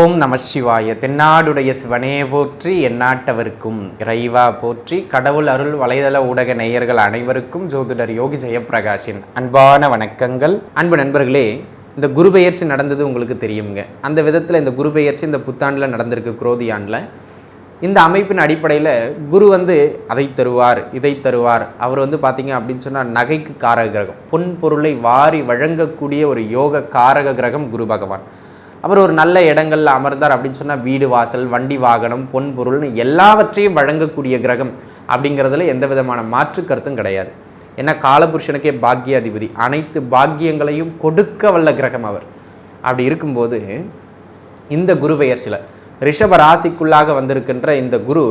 ஓம் நம சிவாய. தென்னாடுடைய சிவனே போற்றி எந்நாட்டவருக்கும் இறைவா போற்றி. கடவுள் அருள் வலைதள ஊடக நேயர்கள் அனைவருக்கும் ஜோதிடர் யோகி ஜெயப்பிரகாஷின் அன்பான வணக்கங்கள். அன்பு நண்பர்களே இந்த குரு பெயர்ச்சி நடந்தது உங்களுக்கு தெரியுங்க அந்த விதத்தில் இந்த குரு பெயர்ச்சி இந்த புத்தாண்டில் நடந்திருக்கு குரோதி ஆண்டில் இந்த அமைப்பின் அடிப்படையில் குரு வந்து அதை தருவார் இதை தருவார். அவர் வந்து பார்த்தீங்க அப்படின்னு சொன்னால் நகைக்கு காரக கிரகம். பொன் பொருளை வாரி வழங்கக்கூடிய ஒரு யோக காரக கிரகம் குரு பகவான். அவர் ஒரு நல்ல இடங்களில் அமர்ந்தார் அப்படின்னு சொன்னால் வீடு வாசல் வண்டி வாகனம் பொன் பொருள்னு எல்லாவற்றையும் வழங்கக்கூடிய கிரகம் அப்படிங்கிறதுல எந்த விதமான மாற்று கருத்தும் கிடையாது. ஏன்னா காலபுருஷனுக்கே பாக்கியாதிபதி. அனைத்து பாக்கியங்களையும் கொடுக்க வல்ல கிரகம் அவர். அப்படி இருக்கும்போது இந்த குரு பெயர்ச்சியில் ரிஷப ராசிக்குள்ளாக வந்திருக்கின்ற இந்த குரு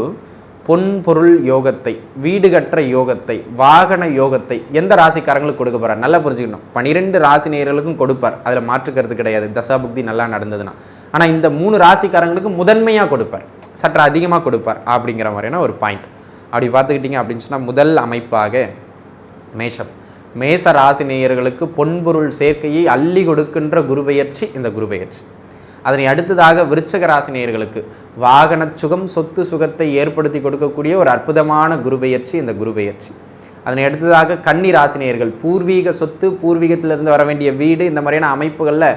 பொன் பொருள் யோகத்தை வீடு கற்ற யோகத்தை வாகன யோகத்தை எந்த ராசிக்காரங்களுக்கு கொடுக்க போறார்? நல்லா புரிஞ்சுக்கணும். பனிரெண்டு ராசி நேயர்களுக்கும் கொடுப்பார். அதில் மாற்றுக்கிறது கிடையாது. தசாபுக்தி நல்லா நடந்ததுன்னா. ஆனால் இந்த மூணு ராசிக்காரங்களுக்கு முதன்மையாக கொடுப்பார். சற்று அதிகமாக கொடுப்பார் அப்படிங்கிற மாதிரியான ஒரு பாயிண்ட் அப்படி பார்த்துக்கிட்டிங்க அப்படின்னு சொன்னால் முதல் அமைப்பாக மேஷம். மேச ராசி நேயர்களுக்கு பொன்பொருள் சேர்க்கையை அள்ளி கொடுக்கின்ற குருபெயர்ச்சி இந்த குருபெயர்ச்சி. அதனை அடுத்ததாக விருச்சக ராசினியர்களுக்கு வாகன சுகம் சொத்து சுகத்தை ஏற்படுத்தி கொடுக்கக்கூடிய ஒரு அற்புதமான குருபெயர்ச்சி இந்த குருபெயர்ச்சி. அதனை அடுத்ததாக கன்னி ராசினியர்கள் பூர்வீக சொத்து பூர்வீகத்திலிருந்து வர வேண்டிய வீடு இந்த மாதிரியான அமைப்புகளில்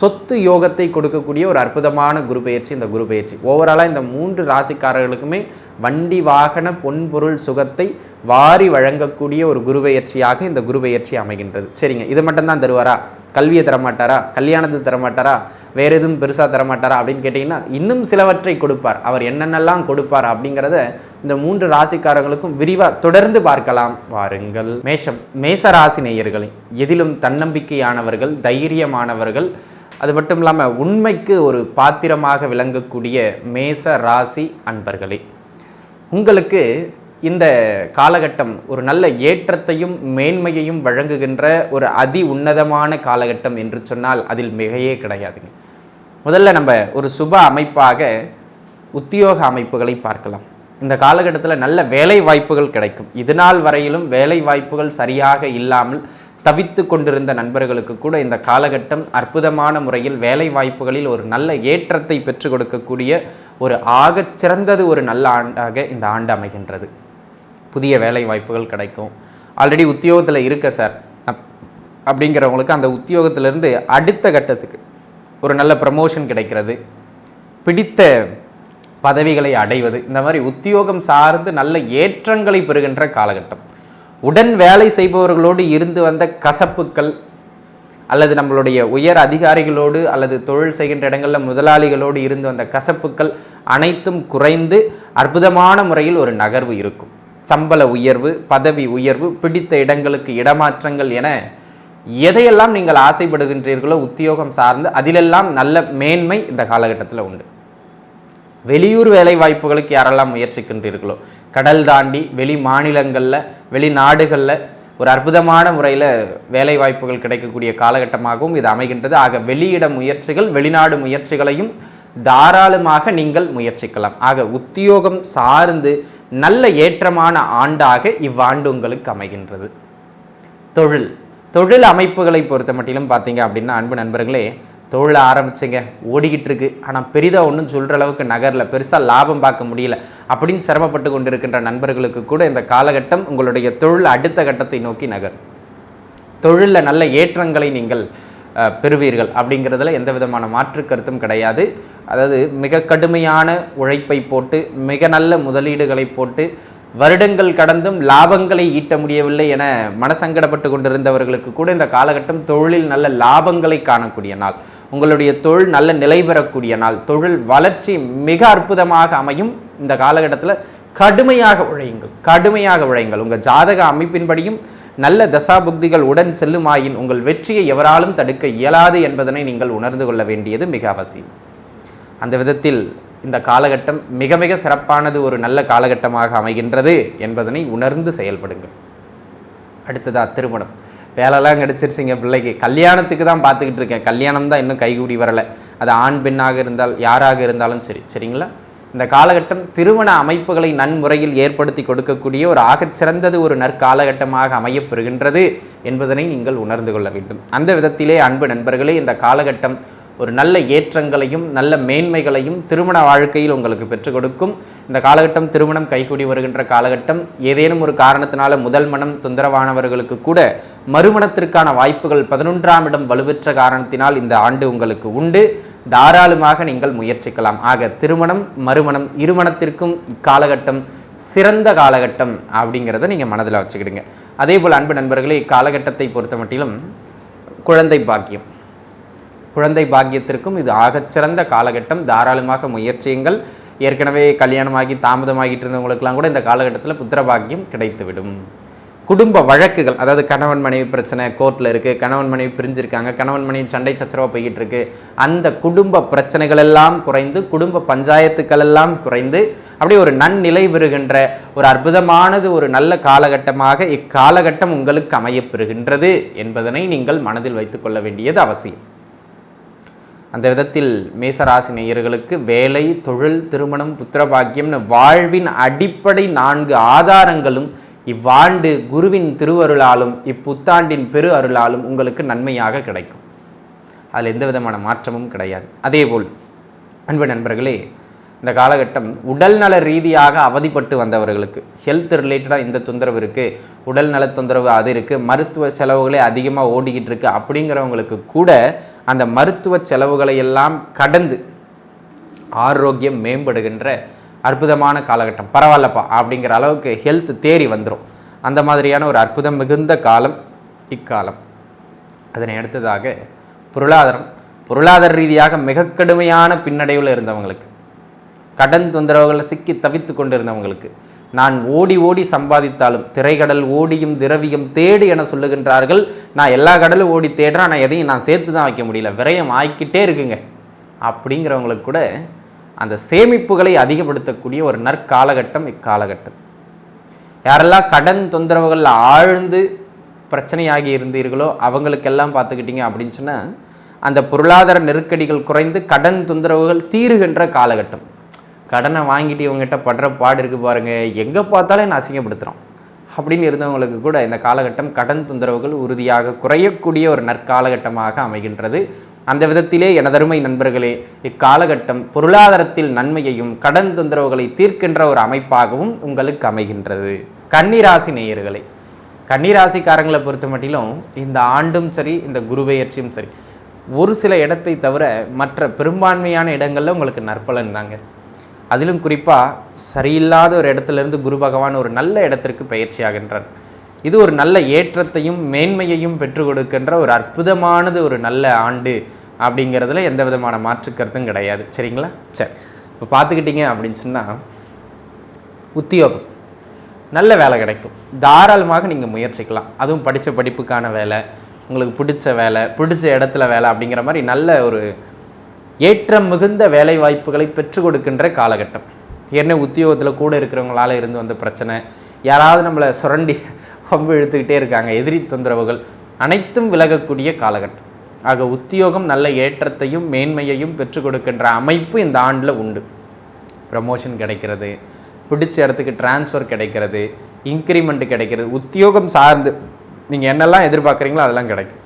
சொத்து யோகத்தை கொடுக்கக்கூடிய ஒரு அற்புதமான குரு பயிற்சி இந்த குரு பயிற்சி ஓவராலாக இந்த மூன்று ராசிக்காரர்களுக்குமே வண்டி வாகன பொன்பொருள் சுகத்தை வாரி வழங்கக்கூடிய ஒரு குருபெயர்ச்சியாக இந்த குருபெயர்ச்சி அமைகின்றது. சரிங்க. இது மட்டும்தான் தருவாரா? கல்வியை தரமாட்டாரா? கல்யாணத்தை தரமாட்டாரா? வேறு எதுவும் பெருசாக தரமாட்டாரா அப்படின்னு கேட்டிங்கன்னா இன்னும் சிலவற்றை கொடுப்பார். அவர் என்னென்னலாம் கொடுப்பார் அப்படிங்கிறத இந்த மூன்று ராசிக்காரங்களுக்கும் விரிவாக தொடர்ந்து பார்க்கலாம். வாருங்கள். மேஷம். மேச ராசி நேயர்களே எதிலும் தன்னம்பிக்கையானவர்கள் தைரியமானவர்கள் அது மட்டும் இல்லாமல் உண்மைக்கு ஒரு பாத்திரமாக விளங்கக்கூடிய மேச ராசி அன்பர்களே உங்களுக்கு இந்த காலகட்டம் ஒரு நல்ல ஏற்றத்தையும் மேன்மையையும் வழங்குகின்ற ஒரு அதி உன்னதமான காலகட்டம் என்று சொன்னால் அதில் மிகையே கிடையாதுங்க. முதல்ல நம்ம ஒரு சுப அமைப்பாக உத்தியோக அமைப்புகளை பார்க்கலாம். இந்த காலகட்டத்தில் நல்ல வேலை வாய்ப்புகள் கிடைக்கும். இதுநாள் வரையிலும் வேலை வாய்ப்புகள் சரியாக இல்லாமல் தவித்து கொண்டிருந்த நண்பர்களுக்கு கூட இந்த காலகட்டம் அற்புதமான முறையில் வேலை வாய்ப்புகளில் ஒரு நல்ல ஏற்றத்தை பெற்றுக் கொடுக்கக்கூடிய ஒரு ஆகச் சிறந்தது ஒரு நல்ல ஆண்டாக இந்த ஆண்டு அமைகின்றது. புதிய வேலை வாய்ப்புகள் கிடைக்கும். ஆல்ரெடி உத்தியோகத்தில் இருக்க சார் அப்- அப்படிங்கிறவங்களுக்கு அந்த உத்தியோகத்திலிருந்து அடுத்த கட்டத்துக்கு ஒரு நல்ல ப்ரமோஷன் கிடைக்கிறது. பிடித்த பதவிகளை அடைவது. இந்த மாதிரி உத்தியோகம் சார்ந்து நல்ல ஏற்றங்களை பெறுகின்ற காலகட்டம். உடன் வேலை செய்பவர்களோடு இருந்து வந்த கசப்புக்கள் அல்லது நம்மளுடைய உயர் அதிகாரிகளோடு அல்லது தொழில் செய்கின்ற இடங்களில் முதலாளிகளோடு இருந்து வந்த கசப்புக்கள் அனைத்தும் குறைந்து அற்புதமான முறையில் ஒரு நகர்வு இருக்கும். சம்பள உயர்வு பதவி உயர்வு பிடித்த இடங்களுக்கு இடமாற்றங்கள் என எதையெல்லாம் நீங்கள் ஆசைப்படுகின்றீர்களோ உத்தியோகம் சார்ந்து அதிலெல்லாம் நல்ல மேன்மை இந்த காலகட்டத்தில் உண்டு. வெளியூர் வேலை வாய்ப்புகளுக்கு யாரெல்லாம் முயற்சிக்கின்றீர்களோ கடல் தாண்டி வெளி மாநிலங்களில் வெளிநாடுகளில் ஒரு அற்புதமான முறையில் வேலை வாய்ப்புகள் கிடைக்கக்கூடிய காலகட்டமாகவும் இது அமைகின்றது. ஆக வெளியிட முயற்சிகள் வெளிநாடு முயற்சிகளையும் தாராளமாக நீங்கள் முயற்சிக்கலாம். ஆக உத்தியோகம் சார்ந்து நல்ல ஏற்றமான ஆண்டாக இவ்வாண்டு உங்களுக்கு அமைகின்றது. தொழில். தொழில் அமைப்புகளை பொறுத்த மட்டிலும் பார்த்தீங்க அப்படின்னா அன்பு நண்பர்களே தொழில் ஆரம்பித்தேங்க ஓடிக்கிட்டு இருக்கு ஆனால் பெரிதாக ஒன்றும் சொல்கிற அளவுக்கு நகரில் பெருசாக லாபம் பார்க்க முடியல. அப்படின்னு சிரமப்பட்டு கொண்டிருக்கின்ற நண்பர்களுக்கு கூட இந்த காலகட்டம் உங்களுடைய தொழில் அடுத்த கட்டத்தை நோக்கி நகரும். தொழிலில் நல்ல ஏற்றங்களை நீங்கள் பெறுவீர்கள். அப்படிங்கிறதுல எந்த விதமான மாற்று கருத்தும் கிடையாது. அதாவது மிக கடுமையான உழைப்பை போட்டு மிக நல்ல முதலீடுகளை போட்டு வருடங்கள் கடந்தும் லாபங்களை ஈட்ட முடியவில்லை என மனசங்கடப்பட்டு கொண்டிருந்தவர்களுக்கு கூட இந்த காலகட்டம் தொழிலில் நல்ல லாபங்களை காணக்கூடிய நாள். உங்களுடைய தொழில் நல்ல நிலை பெறக்கூடிய நாள். தொழில் வளர்ச்சி மிக அற்புதமாக அமையும். இந்த காலகட்டத்தில் கடுமையாக உழையுங்கள். கடுமையாக உழையுங்கள். உங்கள் ஜாதக அமைப்பின்படியும் நல்ல தசாபுக்திகள் உடன் செல்லுமாயின் உங்கள் வெற்றியை எவராலும் தடுக்க இயலாது என்பதனை நீங்கள் உணர்ந்து கொள்ள வேண்டியது மிக அவசியம். அந்த விதத்தில் இந்த காலகட்டம் மிக மிக சிறப்பானது ஒரு நல்ல காலகட்டமாக அமைகின்றது என்பதனை உணர்ந்து செயல்படுங்கள். அடுத்ததாக திருமணம். வேலைலாம் கிடைச்சிருச்சுங்க பிள்ளைக்கு. கல்யாணத்துக்கு தான் பார்த்துக்கிட்டு இருக்கேன். கல்யாணம் தான் இன்னும் கைகூடி வரலை. அது ஆண் பெண்ணாக இருந்தால் யாராக இருந்தாலும் சரி. சரிங்களா? இந்த காலகட்டம் திருமண அமைப்புகளை நன்முறையில் ஏற்படுத்தி கொடுக்கக்கூடிய ஒரு ஆகச்சிறந்தது ஒரு நற்காலகட்டமாக அமையப்பெறுகின்றது என்பதனை நீங்கள் உணர்ந்து கொள்ள வேண்டும். அந்த விதத்திலே அன்பு நண்பர்களே இந்த காலகட்டம் ஒரு நல்ல ஏற்றங்களையும் நல்ல மேன்மைகளையும் திருமண வாழ்க்கையில் உங்களுக்கு பெற்றுக் கொடுக்கும். இந்த காலகட்டம் திருமணம் கைகூடி வருகின்ற காலகட்டம். ஏதேனும் ஒரு காரணத்தினால முதல் மனம் தொந்தரவானவர்களுக்கு கூட மறுமணத்திற்கான வாய்ப்புகள் பதினொன்றாம் இடம் வலுப்பெற்ற காரணத்தினால் இந்த ஆண்டு உங்களுக்கு உண்டு. தாராளமாக நீங்கள் முயற்சிக்கலாம். ஆக திருமணம் மறுமணம் இருமணத்திற்கும் இக்காலகட்டம் சிறந்த காலகட்டம் அப்படிங்கிறத நீங்கள் மனதில் வச்சுக்கிடுங்க. அதே போல் அன்பு நண்பர்களே இக்காலகட்டத்தை பொறுத்த மட்டிலும் குழந்தை பாக்கியம். குழந்தை பாக்கியத்திற்கும் இது ஆகச்சிறந்த காலகட்டம். தாராளமாக முயற்சியுங்கள். ஏற்கனவே கல்யாணமாகி தாமதமாகிட்டு இருந்தவங்களுக்கெல்லாம் கூட இந்த காலகட்டத்தில் புத்திர பாக்கியம் கிடைத்துவிடும். குடும்ப வழக்குகள் அதாவது கணவன் மனைவி பிரச்சனை கோர்ட்டில் இருக்குது கணவன் மனைவி பிரிஞ்சிருக்காங்க கணவன் மனைவி சண்டை சச்சரவாக போய்கிட்டு இருக்கு அந்த குடும்ப பிரச்சனைகள் எல்லாம் குறைந்து குடும்ப பஞ்சாயத்துக்கள் எல்லாம் குறைந்து அப்படியே ஒரு நன்னிலை பெறுகின்ற ஒரு அற்புதமானது ஒரு நல்ல காலகட்டமாக இக்காலகட்டம் உங்களுக்கு அமையப்பெறுகின்றது என்பதனை நீங்கள் மனதில் வைத்துக்கொள்ள வேண்டியது அவசியம். அந்த விதத்தில் மேசராசி நேயர்களுக்கு வேலை தொழில் திருமணம் புத்திரபாக்கியம்னு வாழ்வின் அடிப்படை நான்கு ஆதாரங்களும் இவ்வாண்டு குருவின் திருவருளாலும் இப்புத்தாண்டின் பெரு அருளாலும் உங்களுக்கு நன்மையாக கிடைக்கும். அதில் எந்த விதமான மாற்றமும் கிடையாது. அதேபோல் அன்பு நண்பர்களே இந்த காலகட்டம் உடல்நல ரீதியாக அவதிப்பட்டு வந்தவர்களுக்கு ஹெல்த் ரிலேட்டடாக இந்த தொந்தரவு இருக்குது உடல் நல தொந்தரவு அது இருக்குது மருத்துவ செலவுகளே அதிகமாக ஓடிக்கிட்டு இருக்கு அப்படிங்கிறவங்களுக்கு கூட அந்த மருத்துவ செலவுகளை எல்லாம் கடந்து ஆரோக்கியம் மேம்படுகின்ற அற்புதமான காலகட்டம். பரவாயில்லப்பா அப்படிங்கிற அளவுக்கு ஹெல்த் தேறி வந்துடும் அந்த மாதிரியான ஒரு அற்புதம் மிகுந்த காலம் இக்காலம். அதனை அடுத்ததாக பொருளாதாரம். பொருளாதார ரீதியாக மிக கடுமையான பின்னடைவில் இருந்தவங்களுக்கு கடன் தொந்தரவுகளில் சிக்கி தவித்து கொண்டிருந்தவங்களுக்கு நான் ஓடி ஓடி சம்பாதித்தாலும் திரைக்கடல் ஓடியும் திரவியம் தேடு என சொல்லுகின்றார்கள். நான் எல்லா கடலும் ஓடி தேடுறேன். ஆனால் எதையும் நான் சேர்த்து தான் வைக்க முடியல. விரயம் ஆக்கிட்டே இருக்குங்க. அப்படிங்கிறவங்களுக்கு கூட அந்த சேமிப்புகளை அதிகப்படுத்தக்கூடிய ஒரு நற்காலகட்டம் இக்காலகட்டம். யாரெல்லாம் கடன் தொந்தரவுகளில் ஆழ்ந்து பிரச்சனையாகி இருந்தீர்களோ அவங்களுக்கெல்லாம் பார்த்துக்கிட்டிங்க அப்படின்னு சொன்னால் அந்த பொருளாதார நெருக்கடிகள் குறைந்து கடன் தொந்தரவுகள் தீருகின்ற காலகட்டம். கடனை வாங்கிட்டு இவங்ககிட்ட படுற பாடு இருக்குது பாருங்கள் எங்கே பார்த்தாலும் என்னை அசிங்கப்படுத்துகிறோம் அப்படின்னு இருந்தவங்களுக்கு கூட இந்த காலகட்டம் கடன் தொந்தரவுகள் உறுதியாக குறையக்கூடிய ஒரு நற்காலகட்டமாக அமைகின்றது. அந்த விதத்திலே எனதருமை நண்பர்களே இக்காலகட்டம் பொருளாதாரத்தில் நன்மையையும் கடன் தொந்தரவுகளை தீர்க்கின்ற ஒரு அமைப்பாகவும் உங்களுக்கு அமைகின்றது. கன்னிராசி நேயர்களை கன்னிராசிக்காரங்களை பொறுத்த மட்டிலும் இந்த ஆண்டும் சரி இந்த குருபெயர்ச்சியும் சரி ஒரு சில இடத்தை தவிர மற்ற பெரும்பான்மையான இடங்களில் உங்களுக்கு நற்பலன் தாங்க. அதிலும் குறிப்பாக சரியில்லாத ஒரு இடத்துலேருந்து குரு பகவான் ஒரு நல்ல இடத்திற்கு பயிற்சி ஆகின்றார். இது ஒரு நல்ல ஏற்றத்தையும் மேன்மையையும் பெற்றுக் கொடுக்கின்ற ஒரு அற்புதமானது ஒரு நல்ல ஆண்டு அப்படிங்கிறதுல எந்த விதமான மாற்று கருத்தும் கிடையாது. சரிங்களா? சரி. இப்போ பார்த்துக்கிட்டிங்க அப்படின்னு சொன்னால் உத்தியோகம். நல்ல வேலை கிடைக்கும். தாராளமாக நீங்கள் முயற்சிக்கலாம். அதுவும் படித்த படிப்புக்கான வேலை உங்களுக்கு பிடிச்ச வேலை பிடிச்ச இடத்துல வேலை அப்படிங்கிற மாதிரி நல்ல ஒரு ஏற்றம் மிகுந்த வேலை வாய்ப்புகளை பெற்றுக் கொடுக்கின்ற காலகட்டம். ஏற்கனவே உத்தியோகத்தில் கூட இருக்கிறவங்களால இருந்து வந்த பிரச்சனை யாராவது நம்மளை சுரண்டி கொம்பு இழுத்துக்கிட்டே இருக்காங்க எதிரி தொந்தரவுகள் அனைத்தும் விலகக்கூடிய காலகட்டம். ஆக உத்தியோகம் நல்ல ஏற்றத்தையும் மேன்மையையும் பெற்றுக் கொடுக்கின்ற அமைப்பு இந்த ஆண்டில் உண்டு. ப்ரமோஷன் கிடைக்கிறது பிடிச்ச இடத்துக்கு டிரான்ஸ்ஃபர் கிடைக்கிறது இன்க்ரிமெண்ட் கிடைக்கிறது. உத்தியோகம் சார்ந்து நீங்கள் என்னெல்லாம் எதிர்பார்க்குறீங்களோ அதெல்லாம் கிடைக்கும்.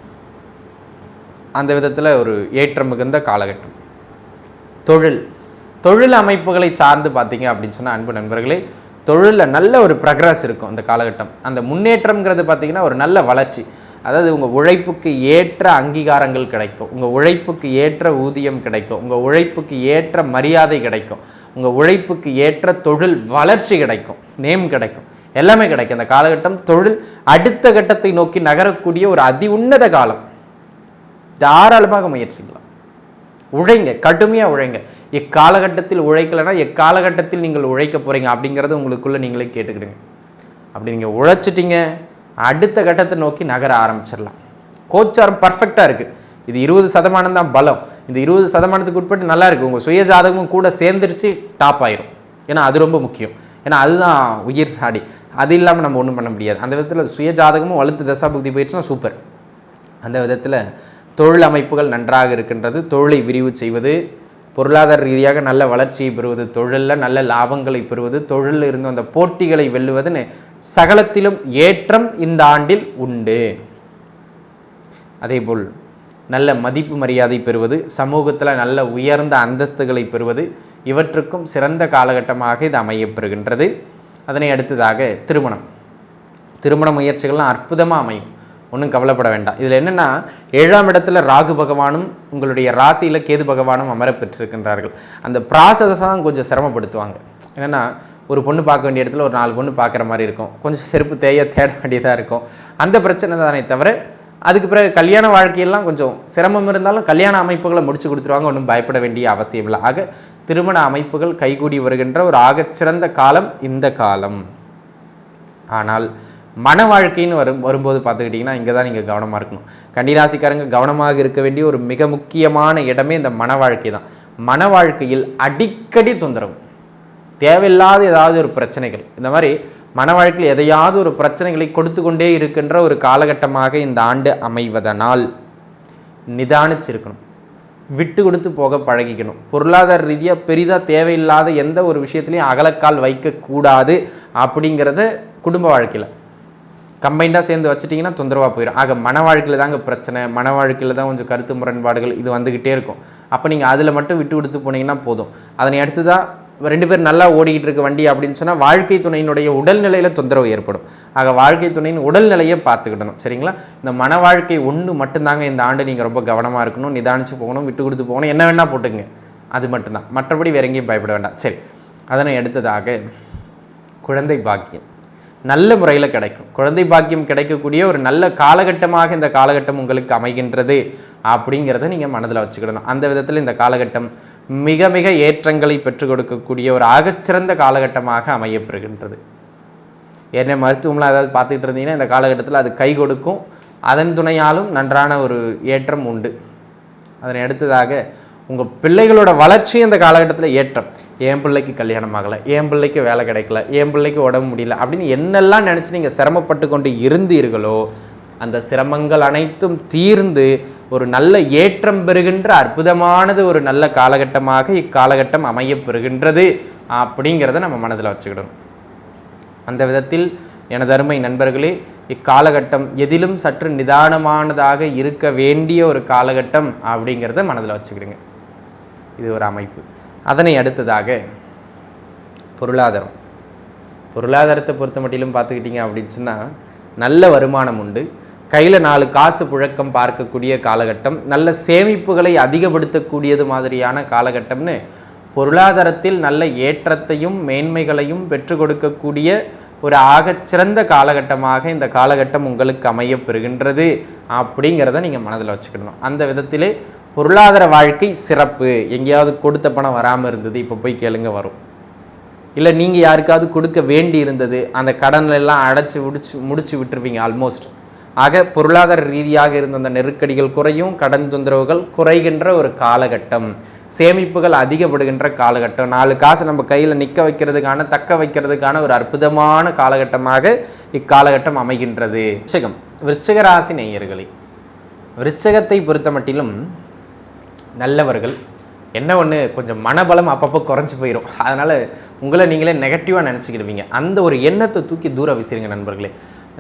அந்த விதத்தில் ஒரு ஏற்றம் மிகுந்த காலகட்டம். தொழில். தொழில் அமைப்புகளை சார்ந்து பார்த்தீங்க அப்படின்னு சொன்னால் அன்பு நண்பர்களே தொழிலில் நல்ல ஒரு ப்ரக்ரஸ் இருக்கும் அந்த காலகட்டம். அந்த முன்னேற்றம்ங்கிறது பார்த்தீங்கன்னா ஒரு நல்ல வளர்ச்சி. அதாவது உங்கள் உழைப்புக்கு ஏற்ற அங்கீகாரங்கள் கிடைக்கும். உங்கள் உழைப்புக்கு ஏற்ற ஊதியம் கிடைக்கும். உங்கள் உழைப்புக்கு ஏற்ற மரியாதை கிடைக்கும். உங்கள் உழைப்புக்கு ஏற்ற தொழில் வளர்ச்சி கிடைக்கும். நேம் கிடைக்கும். எல்லாமே கிடைக்கும். அந்த காலகட்டம் தொழில் அடுத்த கட்டத்தை நோக்கி நகரக்கூடிய ஒரு அதி உன்னத காலம். தாராளமாக முயற்சிக்கலாம். உழைங்க கடுமையாக உழைங்க. இக்காலகட்டத்தில் உழைக்கலைன்னா எக்காலகட்டத்தில் நீங்கள் உழைக்க போகிறீங்க அப்படிங்கிறத உங்களுக்குள்ளே நீங்களே கேட்டுக்கிடுங்க. அப்படி நீங்கள் உழைச்சிட்டிங்க அடுத்த கட்டத்தை நோக்கி நகர ஆரம்பிச்சிடலாம். கோச்சாரம் பர்ஃபெக்டாக இருக்குது இது இருபது சதமானம் தான் பலம். இந்த இருபது சதமானத்துக்கு உட்பட்டு நல்லா இருக்குது உங்கள் சுய ஜாதகமும் கூட சேர்ந்துருச்சு டாப் ஆயிரும். ஏன்னா அது ரொம்ப முக்கியம். ஏன்னா அதுதான் உயிர் நாடி அது இல்லாமல் நம்ம ஒன்றும் பண்ண முடியாது. அந்த விதத்தில் சுய ஜாதகமும் வலுத்து தசாபுக்தி போயிடுச்சுன்னா சூப்பர் அந்த விதத்தில் தொழில் அமைப்புகள் நன்றாக இருக்கின்றது. தொழிலை விரிவு செய்வது பொருளாதார ரீதியாக நல்ல வளர்ச்சியை பெறுவது தொழிலில் நல்ல லாபங்களை பெறுவது தொழிலில் இருந்து அந்த போட்டிகளை வெல்லுவதுன்னு சகலத்திலும் ஏற்றம் இந்த ஆண்டில் உண்டு. அதேபோல் நல்ல மதிப்பு மரியாதை பெறுவது சமூகத்தில் நல்ல உயர்ந்த அந்தஸ்துகளை பெறுவது இவற்றுக்கும் சிறந்த காலகட்டமாக இது அமையப்பெறுகின்றது. அதனை அடுத்ததாக திருமணம். திருமண முயற்சிகள்லாம் அற்புதமாக அமையும். ஒன்றும் கவலைப்பட வேண்டாம். இதில் என்னென்னா ஏழாம் இடத்துல ராகு பகவானும் உங்களுடைய ராசியில் கேது பகவானும் அமரப்பெற்றிருக்கின்றார்கள். அந்த ப்ராசஸை தான் கொஞ்சம் சிரமப்படுத்துவாங்க. என்னென்னா ஒரு பொண்ணு பார்க்க வேண்டிய இடத்துல ஒரு நாலு பொண்ணு பார்க்குற மாதிரி இருக்கும். கொஞ்சம் செருப்பு தேய தேட வேண்டியதாக இருக்கும். அந்த பிரச்சனை தானே தவிர அதுக்கு பிறகு கல்யாண வாழ்க்கையெல்லாம் கொஞ்சம் சிரமம் இருந்தாலும் கல்யாண அமைப்புகளை முடிச்சு கொடுத்துருவாங்க. ஒன்றும் பயப்பட வேண்டிய அவசியம் இல்லை. ஆக திருமண அமைப்புகள் கைகூடி வருகின்ற ஒரு ஆகச்சிறந்த காலம் இந்த காலம். ஆனால் மன வாழ்க்கைன்னு வரும் வரும்போது பார்த்துக்கிட்டிங்கன்னா இங்கே தான் நீங்கள் கவனமாக இருக்கணும். கன்னிராசிக்காரங்க கவனமாக இருக்க வேண்டிய ஒரு மிக முக்கியமான இடமே இந்த மன வாழ்க்கை தான் மன வாழ்க்கையில் அடிக்கடி தொந்தரவு. தேவையில்லாத ஏதாவது ஒரு பிரச்சனைகள். இந்த மாதிரி மன வாழ்க்கையில் எதையாவது ஒரு பிரச்சனைகளை கொடுத்து கொண்டே இருக்கின்ற ஒரு காலகட்டமாக இந்த ஆண்டு அமைவதனால் நிதானிச்சிருக்கணும். விட்டு கொடுத்து போக பழகிக்கணும். பொருளாதார ரீதியாக பெரிதாக தேவையில்லாத எந்த ஒரு விஷயத்துலையும் அகலக்கால் வைக்கக்கூடாது அப்படிங்கிறத குடும்ப வாழ்க்கையில். கம்பைண்டாக சேர்ந்து வச்சுட்டிங்கன்னா தொந்தரவாக போயிடும் ஆக மன வாழ்க்கையில் தாங்க பிரச்சனை. மன வாழ்க்கையில் தான் கொஞ்சம் கருத்து முரண்பாடுகள் இது வந்துக்கிட்டே இருக்கும். அப்போ நீங்கள் அதில் மட்டும் விட்டு கொடுத்து போனீங்கன்னா போதும். அதனை அடுத்து தான் ரெண்டு பேர் நல்லா ஓடிக்கிட்டு இருக்க வண்டி அப்படின்னு சொன்னால் வாழ்க்கை துணையினுடைய உடல்நிலையில் தொந்தரவு ஏற்படும். ஆக வாழ்க்கை துணையின் உடல்நிலையை பார்த்துக்கிடணும். சரிங்களா? இந்த மன வாழ்க்கை ஒன்று மட்டும்தாங்க இந்த ஆண்டு நீங்கள் ரொம்ப கவனமாக இருக்கணும் நிதானிச்சு போகணும் விட்டு கொடுத்து போகணும். என்ன வேணால் போட்டுங்க அது மட்டும்தான். மற்றபடி வேற எங்கேயும் பயப்பட வேண்டாம். சரி. அதனை அடுத்ததாக குழந்தை பாக்கியம். நல்ல முறையில் கிடைக்கும். குழந்தை பாக்கியம் கிடைக்கக்கூடிய ஒரு நல்ல காலகட்டமாக இந்த காலகட்டம் உங்களுக்கு அமைகின்றது அப்படிங்கிறத நீங்கள் மனதில் வச்சுக்கிடணும். அந்த விதத்தில் இந்த காலகட்டம் மிக மிக ஏற்றங்களை பெற்றுக் கொடுக்கக்கூடிய ஒரு ஆகச்சிறந்த காலகட்டமாக அமையப்பெறுகின்றது. ஏற்கனவே மருத்துவம்லாம் ஏதாவது பார்த்துக்கிட்டு இருந்தீங்கன்னா இந்த காலகட்டத்தில் அது கை கொடுக்கும். அதன் துணையாலும் நன்றான ஒரு ஏற்றம் உண்டு. அதனை அடுத்ததாக உங்கள் பிள்ளைகளோட வளர்ச்சி அந்த காலகட்டத்தில் ஏற்றம். என் பிள்ளைக்கு கல்யாணம் ஆகலை என் பிள்ளைக்கு வேலை கிடைக்கல என் பிள்ளைக்கு உடம்பு முடியல அப்படின்னு என்னெல்லாம் நினச்சி நீங்கள் சிரமப்பட்டு கொண்டு இருந்தீர்களோ அந்த சிரமங்கள் அனைத்தும் தீர்ந்து ஒரு நல்ல ஏற்றம் பெறுகின்ற அற்புதமானது ஒரு நல்ல காலகட்டமாக இக்காலகட்டம் அமையப்பெறுகின்றது அப்படிங்கிறத நம்ம மனதில் வச்சுக்கிடணும். அந்த விதத்தில் எனது அருமை நண்பர்களே இக்காலகட்டம் எதிலும் சற்று நிதானமானதாக இருக்க வேண்டிய ஒரு காலகட்டம் அப்படிங்கிறத மனதில் வச்சுக்கிடுங்க. இது ஒரு அமைப்பு. அதனை அடுத்ததாக பொருளாதாரம். பொருளாதாரத்தை பொறுத்த மட்டிலும் பார்த்துக்கிட்டிங்க அப்படின்னு சொன்னால் நல்ல வருமானம் உண்டு. கையில் நாலு காசு புழக்கம் பார்க்கக்கூடிய காலகட்டம் நல்ல சேமிப்புகளை அதிகப்படுத்தக்கூடியது மாதிரியான காலகட்டம்னு பொருளாதாரத்தில் நல்ல ஏற்றத்தையும் மேன்மைகளையும் பெற்று கொடுக்கக்கூடிய ஒரு ஆகச்சிறந்த காலகட்டமாக இந்த காலகட்டம் உங்களுக்கு அமையப்பெறுகின்றது அப்படிங்கிறத நீங்கள் மனதில் வச்சுக்கணும். அந்த விதத்திலே பொருளாதார வாழ்க்கை சிறப்பு. எங்கேயாவது கொடுத்த பணம் வராமல் இருந்தது இப்போ போய் கேளுங்க வரும். இல்லை நீங்கள் யாருக்காவது கொடுக்க வேண்டி இருந்தது அந்த கடன்லெல்லாம் அடைச்சி முடிச்சு முடிச்சு விட்டுருவீங்க ஆல்மோஸ்ட் ஆக பொருளாதார ரீதியாக இருந்த அந்த நெருக்கடிகள் குறையும் கடன் தொந்தரவுகள் குறைகின்ற ஒரு காலகட்டம். சேமிப்புகள் அதிகப்படுகின்ற காலகட்டம். நாலு காசு நம்ம கையில் நிற்க வைக்கிறதுக்கான தக்க வைக்கிறதுக்கான ஒரு அற்புதமான காலகட்டமாக இக்காலகட்டம் அமைகின்றது. விருச்சகம். விருச்சக ராசி நேயர்களே விருச்சகத்தை பொறுத்த மட்டிலும் நல்லவர்கள். என்ன ஒன்று கொஞ்சம் மனபலம் அப்பப்போ குறைஞ்சி போயிடும் அதனால் உங்களை நீங்களே நெகட்டிவாக நினச்சிக்கிடுவீங்க. அந்த ஒரு எண்ணத்தை தூக்கி தூரம் விசிறுங்க நண்பர்களே.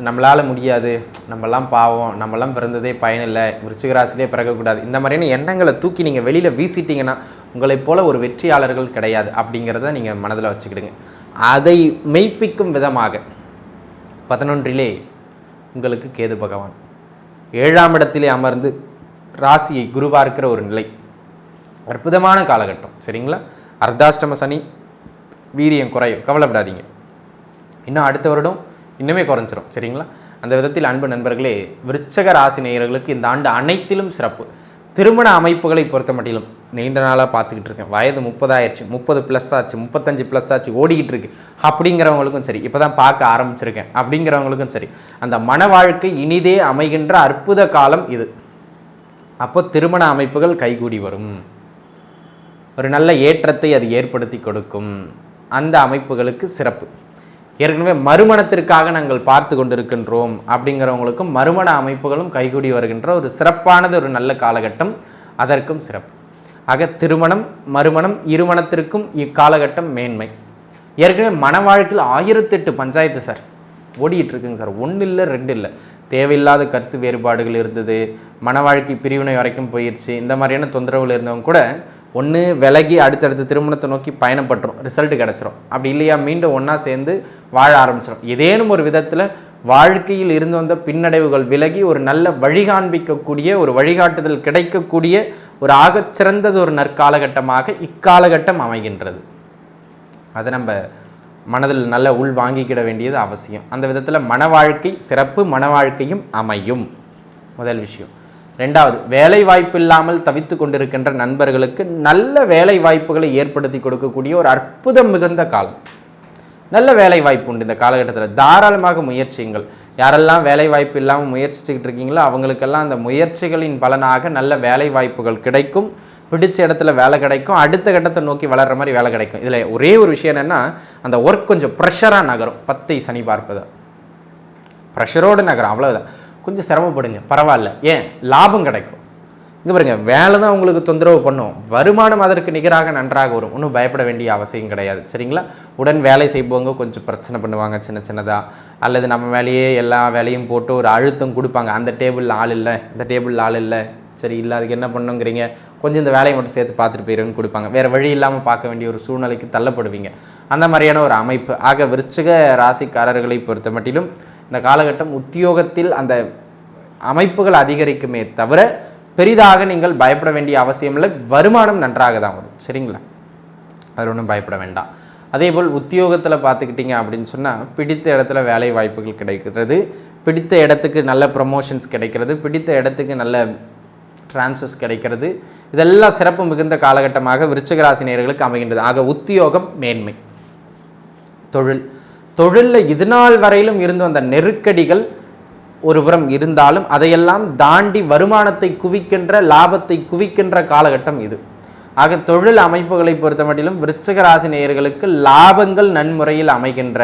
நம்மளால் முடியாது. நம்மலாம் பாவம். நம்மலாம் பிறந்ததே பயனில்லை. விருச்சிகராசிலே பிறக்கக்கூடாது. இந்த மாதிரியான எண்ணங்களை தூக்கி நீங்கள் வெளியில் வீசிட்டிங்கன்னா உங்களைப் போல் ஒரு வெற்றியாளர்கள் கிடையாது அப்படிங்கிறத நீங்கள் மனதில் வச்சுக்கிடுங்க. அதை மெய்ப்பிக்கும் விதமாக பதினொன்றிலே உங்களுக்கு கேது பகவான். ஏழாம் இடத்திலே அமர்ந்து ராசியை குருவாக ஒரு நிலை. அற்புதமான காலகட்டம் சரிங்களா? அர்த்தாஷ்டம சனி வீரியம் குறையும். கவலைப்படாதீங்க. இன்னும் அடுத்த வருடம் இன்னுமே குறைஞ்சிரும் சரிங்களா? அந்த விதத்தில் அன்பு நண்பர்களே விருச்சக ராசி நேயர்களுக்கு இந்த ஆண்டு அனைத்திலும் சிறப்பு. திருமண அமைப்புகளை பொறுத்த மட்டிலும் நீண்ட நாளாக பார்த்துக்கிட்டு இருக்கேன். வயது முப்பதாயிடுச்சு முப்பது ப்ளஸ் ஆச்சு முப்பத்தஞ்சு ப்ளஸ் ஆச்சு ஓடிக்கிட்டு இருக்கு. அப்படிங்கிறவங்களுக்கும் சரி இப்போ தான் பார்க்க ஆரம்பிச்சிருக்கேன். அப்படிங்கிறவங்களுக்கும் சரி அந்த மன வாழ்க்கை இனிதே அமைகின்ற அற்புத காலம் இது. அப்போ திருமண அமைப்புகள் கைகூடி வரும். ஒரு நல்ல ஏற்றத்தை அது ஏற்படுத்தி கொடுக்கும். அந்த அமைப்புகளுக்கு சிறப்பு. ஏற்கனவே மறுமணத்திற்காக நாங்கள் பார்த்து கொண்டிருக்கின்றோம் அப்படிங்கிறவங்களுக்கும் மறுமண அமைப்புகளும் கைகூடி வருகின்ற ஒரு சிறப்பானது ஒரு நல்ல காலகட்டம். அதற்கும் சிறப்பு. ஆக திருமணம் மறுமணம் இருமணத்திற்கும் இக்காலகட்டம் மேன்மை. ஏற்கனவே மன வாழ்க்கையில் ஆயிரத்தெட்டு பஞ்சாயத்து சார். ஓடிட்டு இருக்குங்க சார். ஒன்று இல்லை ரெண்டு இல்லை. தேவையில்லாத கருத்து வேறுபாடுகள் இருந்தது மன வாழ்க்கை பிரிவினை வரைக்கும் போயிடுச்சு இந்த மாதிரியான தொந்தரவுகள் இருந்தவங்க கூட ஒன்று விலகி அடுத்தடுத்து திருமணத்தை நோக்கி பயணப்பட்டுரும் ரிசல்ட் கிடச்சிரும். அப்படி இல்லையா மீண்டும் ஒன்றா சேர்ந்து வாழ ஆரம்பிச்சிடும் ஏதேனும் ஒரு விதத்தில் வாழ்க்கையில் இருந்து வந்த பின்னடைவுகள் விலகி ஒரு நல்ல வழிகாண்பிக்கக்கூடிய ஒரு வழிகாட்டுதல் கிடைக்கக்கூடிய ஒரு ஆகச்சிறந்தது ஒரு நற்காலகட்டமாக இக்காலகட்டம் அமைகின்றது. அதை நம்ம மனதில் நல்ல உள் வாங்கிக்கிட வேண்டியது அவசியம். அந்த விதத்தில் மன வாழ்க்கை சிறப்பு மன வாழ்க்கையும் அமையும். முதல் விஷயம். ரெண்டாவது வேலை வாய்ப்பு இல்லாமல் தவித்து கொண்டிருக்கின்ற நண்பர்களுக்கு நல்ல வேலை வாய்ப்புகளை ஏற்படுத்தி கொடுக்கக்கூடிய ஒரு அற்புதம் மிகுந்த காலம். நல்ல வேலை வாய்ப்பு உண்டு. இந்த காலகட்டத்தில் தாராளமாக முயற்சியுங்கள். யாரெல்லாம் வேலை வாய்ப்பு இல்லாமல் முயற்சிச்சுக்கிட்டு இருக்கீங்களோ அவங்களுக்கெல்லாம் அந்த முயற்சிகளின் பலனாக நல்ல வேலை வாய்ப்புகள் கிடைக்கும். பிடிச்ச இடத்துல வேலை கிடைக்கும். அடுத்த கட்டத்தை நோக்கி வளர்கிற மாதிரி வேலை கிடைக்கும். இதில் ஒரே ஒரு விஷயம் என்னென்னா அந்த ஒர்க் கொஞ்சம் ப்ரெஷராக நகரும். பத்தை சனி பார்ப்பது. ப்ரெஷரோடு நகரும். அவ்வளோதான் கொஞ்சம் சிரமப்படுங்க. பரவாயில்ல. ஏன்? லாபம் கிடைக்கும். இங்கே பாருங்க வேலை தான் உங்களுக்கு தொந்தரவு பண்ணும். வருமானம் அதற்கு நிகராக நன்றாக வரும். ஒன்றும் பயப்பட வேண்டிய அவசியம் கிடையாது. சரிங்களா? உடன் வேலை செய்பவங்க கொஞ்சம் பிரச்சனை பண்ணுவாங்க சின்ன சின்னதாக அல்லது நம்ம வேலையே எல்லா வேலையும் போட்டு ஒரு அழுத்தம் கொடுப்பாங்க. அந்த டேபிள் ஆள் இல்லை இந்த டேபிள் ஆள் இல்லை. சரி இல்லை அதுக்கு என்ன பண்ணுங்கிறீங்க. கொஞ்சம் இந்த வேலையை மட்டும் சேர்த்து பார்த்துட்டு போயிருன்னு கொடுப்பாங்க. வேறு வழி இல்லாமல் பார்க்க வேண்டிய ஒரு சூழ்நிலைக்கு தள்ளப்படுவீங்க. அந்த மாதிரியான ஒரு அமைப்பு. ஆக விருச்சிக ராசிக்காரர்களை பொறுத்த மட்டிலும் இந்த காலகட்டம் உத்தியோகத்தில் அந்த அமைப்புகள் அதிகரிக்குமே தவிர பெரிதாக நீங்கள் பயப்பட வேண்டிய அவசியம் இல்லை. வருமானம் நன்றாக தான் வரும். சரிங்களா? அதில் ஒன்றும் பயப்பட வேண்டாம். அதே போல் உத்தியோகத்தில் பார்த்துக்கிட்டிங்க அப்படின்னு சொன்னால் பிடித்த இடத்துல வேலை வாய்ப்புகள் கிடைக்கிறது. பிடித்த இடத்துக்கு நல்ல ப்ரமோஷன்ஸ் கிடைக்கிறது. பிடித்த இடத்துக்கு நல்ல டிரான்ஸ்ஃபர்ஸ் கிடைக்கிறது. இதெல்லாம் சிறப்பு மிகுந்த காலகட்டமாக விருச்சகராசினியர்களுக்கு அமைகின்றது. ஆக உத்தியோகம் மேன்மை. தொழில். தொழிலில் இதுநாள் வரையிலும் இருந்து வந்த நெருக்கடிகள் ஒருபுறம் இருந்தாலும் அதையெல்லாம் தாண்டி வருமானத்தை குவிக்கின்ற லாபத்தை குவிக்கின்ற காலகட்டம் இது. ஆக தொழில் அமைப்புகளை பொறுத்த மட்டிலும் விருச்சக ராசி நேயர்களுக்கு லாபங்கள் நன்முறையில் அமைகின்ற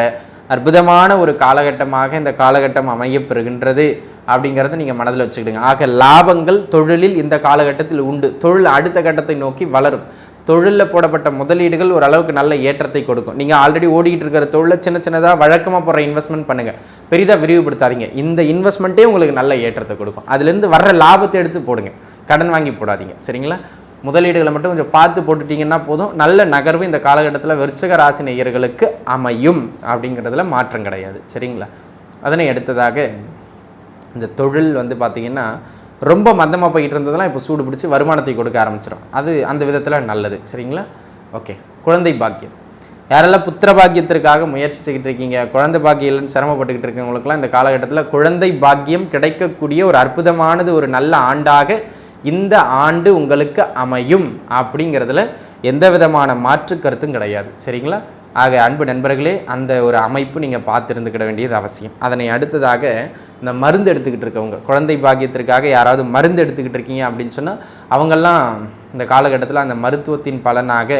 அற்புதமான ஒரு காலகட்டமாக இந்த காலகட்டம் அமையப்பெறுகின்றது அப்படிங்கிறத நீங்கள் மனதில் வச்சுக்கிடுங்க. ஆக லாபங்கள் தொழிலில் இந்த காலகட்டத்தில் உண்டு. தொழில் அடுத்த கட்டத்தை நோக்கி வளரும். தொழிலில் போடப்பட்ட முதலீடுகள் ஓரளவுக்கு நல்ல ஏற்றத்தை கொடுக்கும். நீங்கள் ஆல்ரெடி ஓடிக்கிட்டு இருக்கிற தொழிலை சின்ன சின்னதாக வழக்கமாக போடுற இன்வெஸ்ட்மெண்ட் பண்ணுங்கள் பெரிதாக விரிவுபடுத்தாதீங்க. இந்த இன்வெஸ்ட்மெண்ட்டே உங்களுக்கு நல்ல ஏற்றத்தை கொடுக்கும். அதுலேருந்து வர்ற லாபத்தை எடுத்து போடுங்க. கடன் வாங்கி போடாதீங்க. சரிங்களா? முதலீடுகளை மட்டும் கொஞ்சம் பார்த்து போட்டுட்டிங்கன்னா போதும். நல்ல நகர்வு இந்த காலகட்டத்தில் விருச்சக ராசி நேயர்களுக்கு அமையும். அப்படிங்கிறதுல மாற்றம் கிடையாது. சரிங்களா? அதனை எடுத்ததாக இந்த தொழில் வந்து பார்த்திங்கன்னா ரொம்ப மந்தமாக போயிட்டு இருந்ததெல்லாம் இப்போ சூடு பிடிச்சி வருமானத்தை கொடுக்க ஆரம்பிச்சிடும் அது அந்த விதத்தில் நல்லது. சரிங்களா? ஓகே. குழந்தை பாக்கியம். யாரெல்லாம் புத்திர பாக்கியத்திற்காக முயற்சிச்சுக்கிட்டு இருக்கீங்க குழந்தை பாக்கியம் இல்லைன்னு சிரமப்பட்டுக்கிட்டு இருக்கவங்களுக்குலாம் இந்த காலகட்டத்தில் குழந்தை பாக்கியம் கிடைக்கக்கூடிய ஒரு அற்புதமானது ஒரு நல்ல ஆண்டாக இந்த ஆண்டு உங்களுக்கு அமையும். அப்படிங்கிறதுல எந்த விதமான மாற்று கருத்தும் கிடையாது. சரிங்களா? ஆக அன்பு நண்பர்களே அந்த ஒரு அமைப்பு நீங்கள் பார்த்துருந்துக்கிட வேண்டியது அவசியம். அதனை அடுத்ததாக இந்த மருந்து எடுத்துக்கிட்டு இருக்கவங்க குழந்தை பாக்கியத்திற்காக யாராவது மருந்து எடுத்துக்கிட்டு இருக்கீங்க அப்படின்னு சொன்னால் அவங்கெல்லாம் இந்த காலகட்டத்தில் அந்த மருத்துவத்தின் பலனாக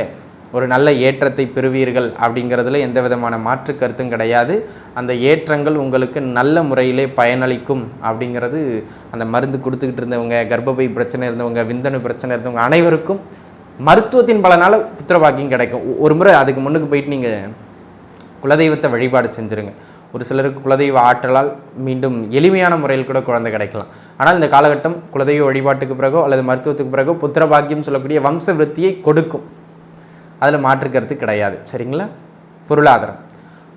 ஒரு நல்ல ஏற்றத்தை பெறுவீர்கள் அப்படிங்கிறதுல எந்த விதமான மாற்று கருத்தும் கிடையாது. அந்த ஏற்றங்கள் உங்களுக்கு நல்ல முறையிலே பயனளிக்கும் அப்படிங்கிறது அந்த மருந்து கொடுத்துக்கிட்டு இருந்தவங்க கர்ப்பப்பை பிரச்சனை இருந்தவங்க விந்தணு பிரச்சனை இருந்தவங்க அனைவருக்கும் மருத்துவத்தின் பலனால் புத்திரபாக்கியம் கிடைக்கும். ஒரு முறை அதுக்கு முன்னுக்கு போயிட்டு நீங்கள் குலதெய்வத்தை வழிபாடு செஞ்சுருங்க. ஒரு சிலருக்கு குலதெய்வ ஆற்றலால் மீண்டும் எளிமையான முறையில் கூட குழந்தை கிடைக்கலாம். ஆனால் இந்த காலகட்டம் குலதெய்வ வழிபாட்டுக்கு பிறகோ அல்லது மருத்துவத்துக்கு பிறகோ புத்திரபாக்கியம் சொல்லக்கூடிய வம்ச விருத்தியை கொடுக்கும். அதில் மாற்றுக்கிறது கிடையாது. சரிங்களா? பொருளாதாரம்.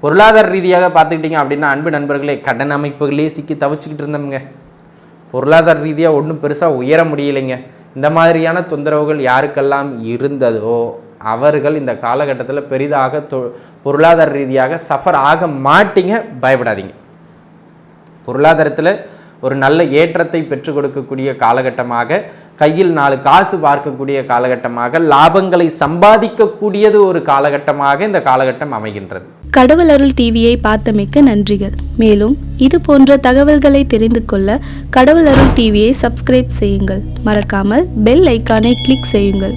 பொருளாதார ரீதியாக பார்த்துக்கிட்டிங்க அப்படின்னா அன்பு நண்பர்களே கடன் அமைப்புகளே சிக்கி தவிச்சுக்கிட்டு இருந்தோம்ங்க பொருளாதார ரீதியாக ஒன்றும் பெருசாக உயர முடியலைங்க. இந்த மாதிரியான தொந்தரவுகள் யாருக்கெல்லாம் இருந்ததோ அவர்கள் இந்த காலகட்டத்தில் பெரிதாக தொ பொருளாதார ரீதியாக சஃபர் ஆக மாட்டீங்க பயப்படாதீங்க. பொருளாதாரத்தில் ஒரு நல்ல ஏற்றத்தை பெற்றுக் கொடுக்கக்கூடிய காலகட்டமாக கையில் நாலு காசு பார்க்கக்கூடிய காலகட்டமாக லாபங்களை சம்பாதிக்கக்கூடியது ஒரு காலகட்டமாக இந்த காலகட்டம் அமைகின்றது. கடவுள் அருள் டிவியை பார்த்தமைக்க நன்றிகள். மேலும் இது போன்ற தகவல்களை தெரிந்து கொள்ள கடவுள் அருள் டிவியை சப்ஸ்கிரைப் செய்யுங்கள். மறக்காமல் பெல் ஐக்கானை கிளிக் செய்யுங்கள்.